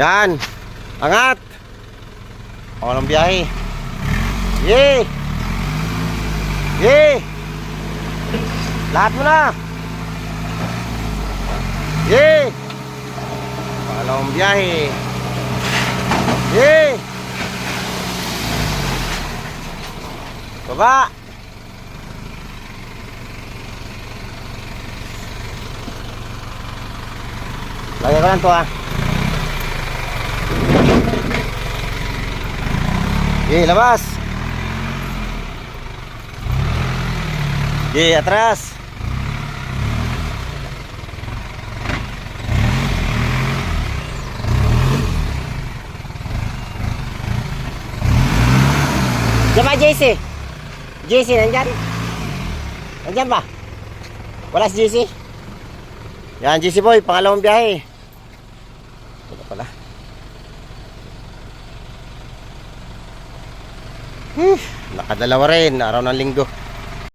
Yan. Angat. Ako ng biyahe. Yay! Yay! Lahat mo na. Yay! Pangalawang biyahe. Yay! Baba! Lagay ko lang to ah. Okay, labas. Okay, atras. Diyan JC? JC, nandyan? Nandyan ba? Wala JC? Yan, JC boy, pangalawang biyahe. Hmm, nakadalawa rin, araw ng linggo.